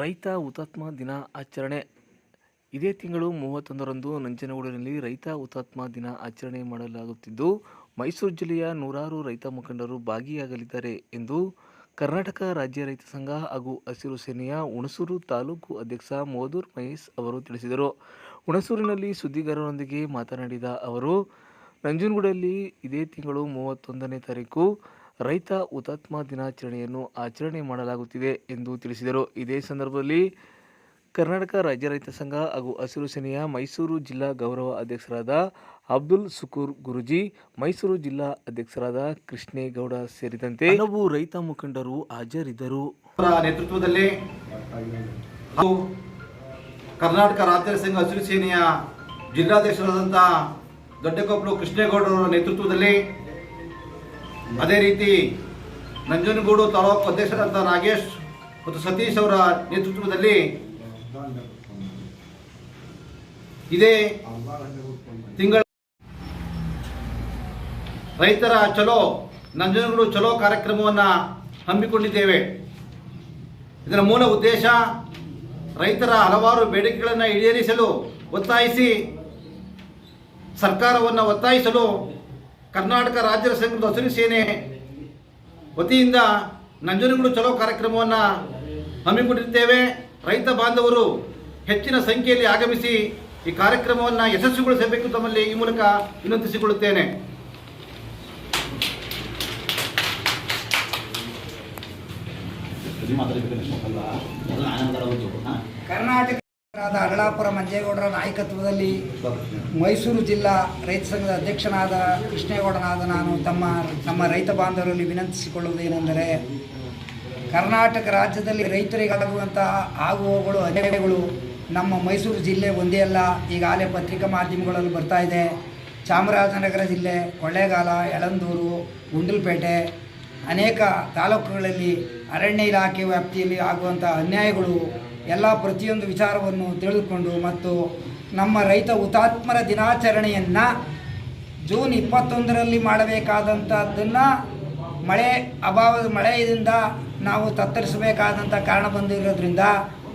ರೈತ ಹುತಾತ್ಮ ದಿನ ಆಚರಣೆ. ಇದೇ ತಿಂಗಳು ಮೂವತ್ತೊಂದರಂದು ನಂಜನಗೂಡಿನಲ್ಲಿ ರೈತ ಹುತಾತ್ಮ ದಿನ ಆಚರಣೆ ಮಾಡಲಾಗುತ್ತಿದ್ದು, ಮೈಸೂರು ಜಿಲ್ಲೆಯ ನೂರಾರು ರೈತ ಮುಖಂಡರು ಭಾಗಿಯಾಗಲಿದ್ದಾರೆ ಎಂದು ಕರ್ನಾಟಕ ರಾಜ್ಯ ರೈತ ಸಂಘ ಹಾಗೂ ಹಸಿರು ಸೇನೆಯ ಹುಣಸೂರು ತಾಲೂಕು ಅಧ್ಯಕ್ಷ ಮೋದೂರ್ ಮಹೇಶ್ ಅವರು ತಿಳಿಸಿದರು. ಹುಣಸೂರಿನಲ್ಲಿ ಸುದ್ದಿಗಾರರೊಂದಿಗೆ ಮಾತನಾಡಿದ ಅವರು, ನಂಜನಗೂಡಲ್ಲಿ ಇದೇ ತಿಂಗಳು ಮೂವತ್ತೊಂದನೇ ತಾರೀಕು. ರೈತ ಹುತಾತ್ಮ ದಿನಾಚರಣೆಯನ್ನು ಆಚರಣೆ ಮಾಡಲಾಗುತ್ತಿದೆ ಎಂದು ತಿಳಿಸಿದರು. ಇದೇ ಸಂದರ್ಭದಲ್ಲಿ ಕರ್ನಾಟಕ ರಾಜ್ಯ ರೈತ ಸಂಘ ಹಾಗೂ ಹಸಿರು ಸೇನೆಯ ಮೈಸೂರು ಜಿಲ್ಲಾ ಗೌರವ ಅಧ್ಯಕ್ಷರಾದ ಅಬ್ದುಲ್ ಸುಕೂರ್ ಗುರುಜಿ ಮೈಸೂರು ಜಿಲ್ಲಾ ಅಧ್ಯಕ್ಷರಾದ ಕೃಷ್ಣೇಗೌಡ ಸೇರಿದಂತೆ ಹಲವು ರೈತ ಮುಖಂಡರು ಹಾಜರಿದ್ದರು. ಅವರ ನೇತೃತ್ವದಲ್ಲಿ ಕರ್ನಾಟಕ ರಾಜ್ಯ ಸಂಘ ಹಸಿರು ಸೇನೆಯ ಜಿಲ್ಲಾಧ್ಯಕ್ಷರಾದಂಥ ದೊಡ್ಡಕೊಪ್ಪಲು ಕೃಷ್ಣೇಗೌಡರ ನೇತೃತ್ವದಲ್ಲಿ ಅದೇ ರೀತಿ ನಂಜನಗೂಡು ತಾಲೂಕು ಅಧ್ಯಕ್ಷರಾದಂಥ ನಾಗೇಶ್ ಮತ್ತು ಸತೀಶ್ ಅವರ ನೇತೃತ್ವದಲ್ಲಿ ಇದೇ ತಿಂಗಳ ರೈತರ ಚಲೋ, ನಂಜನಗೂಡು ಚಲೋ ಕಾರ್ಯಕ್ರಮವನ್ನು ಹಮ್ಮಿಕೊಂಡಿದ್ದೇವೆ. ಇದರ ಮೂಲ ಉದ್ದೇಶ ರೈತರ ಹಲವಾರು ಬೇಡಿಕೆಗಳನ್ನು ಈಡೇರಿಸಲು ಒತ್ತಾಯಿಸಿ, ಸರ್ಕಾರವನ್ನು ಒತ್ತಾಯಿಸಲು ಕರ್ನಾಟಕ ರಾಜ್ಯ ಸಂಘದ ಹಸಿರು ಸೇನೆ ವತಿಯಿಂದ ನಂಜನಗೂಡು ಚಲೋ ಕಾರ್ಯಕ್ರಮವನ್ನು ಹಮ್ಮಿಕೊಂಡಿರ್ತೇವೆ. ರೈತ ಬಾಂಧವರು ಹೆಚ್ಚಿನ ಸಂಖ್ಯೆಯಲ್ಲಿ ಆಗಮಿಸಿ ಈ ಕಾರ್ಯಕ್ರಮವನ್ನು ಯಶಸ್ವಿಗೊಳಿಸಬೇಕು ತಮ್ಮಲ್ಲಿ ಈ ಮೂಲಕ ವಿನಂತಿಸಿಕೊಳ್ಳುತ್ತೇನೆ. ಕರ್ನಾಟಕದ ಅಗಳಾಪುರ ಮಂಜೇಗೌಡರ ನಾಯಕತ್ವದಲ್ಲಿ ಮೈಸೂರು ಜಿಲ್ಲಾ ರೈತ ಸಂಘದ ಅಧ್ಯಕ್ಷನಾದ ಕೃಷ್ಣೇಗೌಡನಾದ ನಾನು ತಮ್ಮ, ನಮ್ಮ ರೈತ ಬಾಂಧವರಲ್ಲಿ ವಿನಂತಿಸಿಕೊಳ್ಳುವುದೇನೆಂದರೆ ಕರ್ನಾಟಕ ರಾಜ್ಯದಲ್ಲಿ ರೈತರಿಗಾಗುವಂತಹ ಆಗುವಗಳು ಅನ್ಯಾಯಗಳು ನಮ್ಮ ಮೈಸೂರು ಜಿಲ್ಲೆ ಒಂದೇ ಅಲ್ಲ. ಈಗಾಗಲೇ ಪತ್ರಿಕಾ ಮಾಧ್ಯಮಗಳಲ್ಲಿ ಬರ್ತಾ ಇದೆ. ಚಾಮರಾಜನಗರ ಜಿಲ್ಲೆ, ಕೊಳ್ಳೇಗಾಲ, ಯಳಂದೂರು, ಗುಂಡಲಪೇಟೆ ಅನೇಕ ತಾಲೂಕುಗಳಲ್ಲಿ ಅರಣ್ಯ ಇಲಾಖೆ ವ್ಯಾಪ್ತಿಯಲ್ಲಿ ಆಗುವಂಥ ಅನ್ಯಾಯಗಳು ಎಲ್ಲ ಪ್ರತಿಯೊಂದು ವಿಚಾರವನ್ನು ತಿಳಿದುಕೊಂಡು ಮತ್ತು ನಮ್ಮ ರೈತ ಹುತಾತ್ಮರ ದಿನಾಚರಣೆಯನ್ನು ಜೂನ್ ಇಪ್ಪತ್ತೊಂದರಲ್ಲಿ ಮಾಡಬೇಕಾದಂಥದ್ದನ್ನು ಮಳೆ ಅಭಾವದ ಮಳೆಯಿಂದ ನಾವು ತತ್ತರಿಸಬೇಕಾದಂಥ ಕಾರಣ ಬಂದಿರೋದ್ರಿಂದ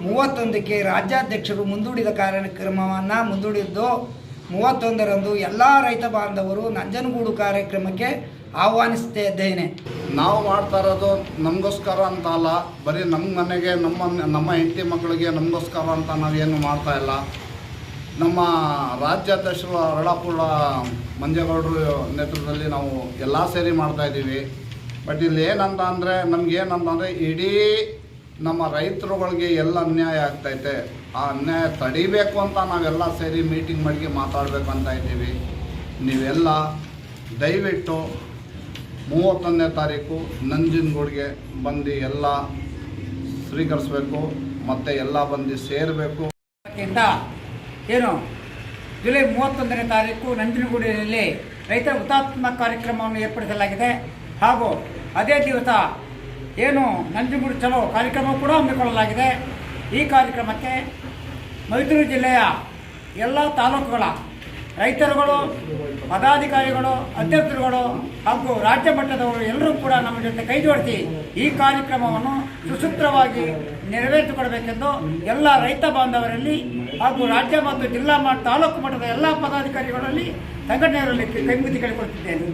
ಮೂವತ್ತೊಂದಕ್ಕೆ ರಾಜ್ಯಾಧ್ಯಕ್ಷರು ಮುಂದೂಡಿದ ಕಾರ್ಯಕ್ರಮವನ್ನು ಮುಂದೂಡಿದ್ದು ಮೂವತ್ತೊಂದರಂದು ಎಲ್ಲ ರೈತ ಬಾಂಧವರು ನಂಜನಗೂಡು ಕಾರ್ಯಕ್ರಮಕ್ಕೆ ಆಹ್ವಾನಿಸ್ತಾ ಇದ್ದೇನೆ. ನಾವು ಮಾಡ್ತಾ ಇರೋದು ನಮಗೋಸ್ಕರ ಅಂತ ಅಲ್ಲ, ಬರೀ ನಮ್ಮ ಮನೆಗೆ, ನಮ್ಮ ನಮ್ಮ ಹೆಂಡತಿ ಮಕ್ಕಳಿಗೆ ನಮಗೋಸ್ಕರ ಅಂತ ನಾವೇನು ಮಾಡ್ತಾ ಇಲ್ಲ. ನಮ್ಮ ರಾಜ್ಯಾಧ್ಯಕ್ಷರು ಅರಳಾಪುರ ಮಂಜೇಗೌಡರು ನೇತೃತ್ವದಲ್ಲಿ ನಾವು ಎಲ್ಲ ಸೇರಿ ಮಾಡ್ತಾ ಇದ್ದೀವಿ. ಬಟ್ ಇಲ್ಲಿ ಏನಂತ ಅಂದರೆ ನಮಗೇನಂತ ಅಂದರೆ ಇಡೀ ನಮ್ಮ ರೈತರುಗಳಿಗೆ ಎಲ್ಲ ಅನ್ಯಾಯ ಆಗ್ತೈತೆ. ಆ ಅನ್ಯಾಯ ತಡಿಬೇಕು ಅಂತ ನಾವೆಲ್ಲ ಸೇರಿ ಮೀಟಿಂಗ್ ಮಾಡಿ ಮಾತಾಡಬೇಕು ಅಂತ ಇದ್ದೀವಿ. ನೀವೆಲ್ಲ ದಯವಿಟ್ಟು ಮೂವತ್ತೊಂದನೇ ತಾರೀಕು ನಂಜನಗೂಡಿಗೆ ಬಂದು ಎಲ್ಲ ಸ್ವೀಕರಿಸಬೇಕು, ಮತ್ತು ಎಲ್ಲ ಬಂದು ಸೇರಬೇಕು. ಏನು, ಜುಲೈ ಮೂವತ್ತೊಂದನೇ ತಾರೀಕು ನಂಜನಗೂಡಿನಲ್ಲಿ ರೈತರ ಹುತಾತ್ಮ ಕಾರ್ಯಕ್ರಮವನ್ನು ಏರ್ಪಡಿಸಲಾಗಿದೆ. ಹಾಗೂ ಅದೇ ದಿವಸ ಏನು ನಂಜನಗೂಡು ಚಲೋ ಕಾರ್ಯಕ್ರಮ ಕೂಡ ಹಮ್ಮಿಕೊಳ್ಳಲಾಗಿದೆ. ಈ ಕಾರ್ಯಕ್ರಮಕ್ಕೆ ಮೈಸೂರು ಜಿಲ್ಲೆಯ ಎಲ್ಲ ತಾಲೂಕುಗಳ ರೈತರುಗಳು, ಪದಾಧಿಕಾರಿಗಳು, ಅಧ್ಯಕ್ಷರುಗಳು ಹಾಗೂ ರಾಜ್ಯ ಮಟ್ಟದವರು ಎಲ್ಲರೂ ಕೂಡ ನಮ್ಮ ಜೊತೆ ಕೈ ಜೋಡಿಸಿ ಈ ಕಾರ್ಯಕ್ರಮವನ್ನು ಸುಸೂತ್ರವಾಗಿ ನೆರವೇರಿಸಿಕೊಡಬೇಕೆಂದು ಎಲ್ಲ ರೈತ ಬಾಂಧವರಲ್ಲಿ ಹಾಗೂ ರಾಜ್ಯ ಮತ್ತು ಜಿಲ್ಲಾ ತಾಲೂಕು ಮಟ್ಟದ ಎಲ್ಲ ಪದಾಧಿಕಾರಿಗಳಲ್ಲಿ ಸಂಘಟನೆಯವರಲ್ಲಿ ಕೈ ಕೇಳಿಕೊಳ್ಳುತ್ತಿದ್ದೇನೆ ಕೇಳಿಕೊಳ್ತಿದ್ದೇನೆ